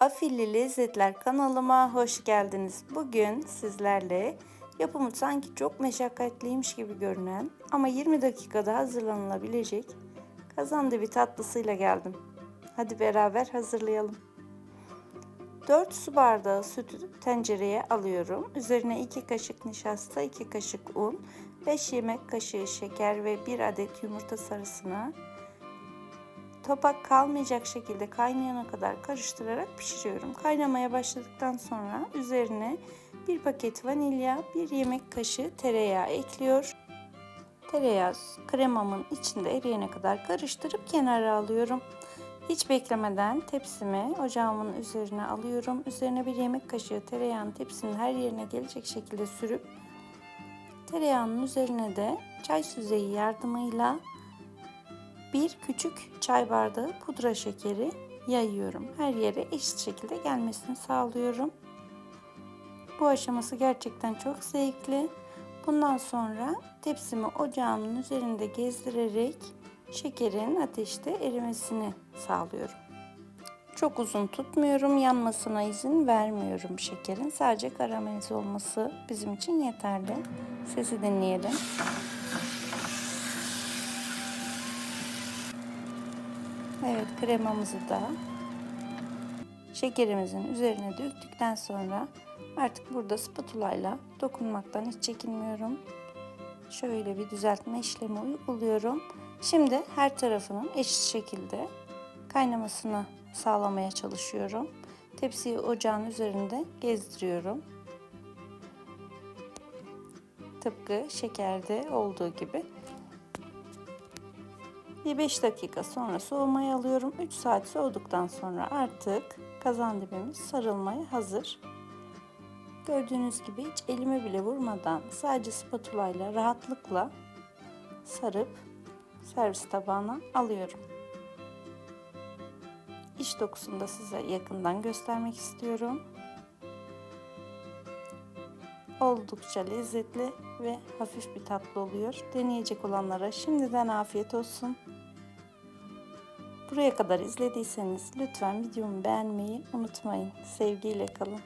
Afilli Lezzetler kanalıma hoş geldiniz. Bugün sizlerle yapımı sanki çok meşakkatliymiş gibi görünen ama 20 dakikada hazırlanılabilecek kazandibi tatlısıyla geldim. Hadi beraber hazırlayalım. 4 su bardağı sütü tencereye alıyorum. Üzerine 2 kaşık nişasta, 2 kaşık un, 5 yemek kaşığı şeker ve 1 adet yumurta sarısını topak kalmayacak şekilde kaynayana kadar karıştırarak pişiriyorum. Kaynamaya başladıktan sonra üzerine bir paket vanilya, bir yemek kaşığı tereyağı ekliyor. Tereyağı kremamın içinde eriyene kadar karıştırıp kenara alıyorum. Hiç beklemeden tepsimi ocağımın üzerine alıyorum. Üzerine bir yemek kaşığı tereyağını tepsinin her yerine gelecek şekilde sürüp tereyağının üzerine de çay süzeyi yardımıyla bir küçük çay bardağı pudra şekeri yayıyorum. Her yere eşit şekilde gelmesini sağlıyorum. Bu aşaması gerçekten çok zevkli. Bundan sonra tepsimi ocağımın üzerinde gezdirerek şekerin ateşte erimesini sağlıyorum. Çok uzun tutmuyorum, yanmasına izin vermiyorum şekerin. Sadece karamelize olması bizim için yeterli. Sesi dinleyelim. Evet kremamızı da şekerimizin üzerine döktükten sonra artık burada spatula ile dokunmaktan hiç çekinmiyorum. Şöyle bir düzeltme işlemi uyguluyorum. Şimdi her tarafının eşit şekilde kaynamasını sağlamaya çalışıyorum. Tepsiyi ocağın üzerinde gezdiriyorum. Tıpkı şekerde olduğu gibi. Bir 5 dakika sonra soğumaya alıyorum. 3 saat soğuduktan sonra artık kazandibimiz sarılmaya hazır. Gördüğünüz gibi hiç elime bile vurmadan sadece spatula ile rahatlıkla sarıp servis tabağına alıyorum. İç dokusunu da size yakından göstermek istiyorum. Oldukça lezzetli ve hafif bir tatlı oluyor. Deneyecek olanlara şimdiden afiyet olsun. Buraya kadar izlediyseniz lütfen videomu beğenmeyi unutmayın. Sevgiyle kalın.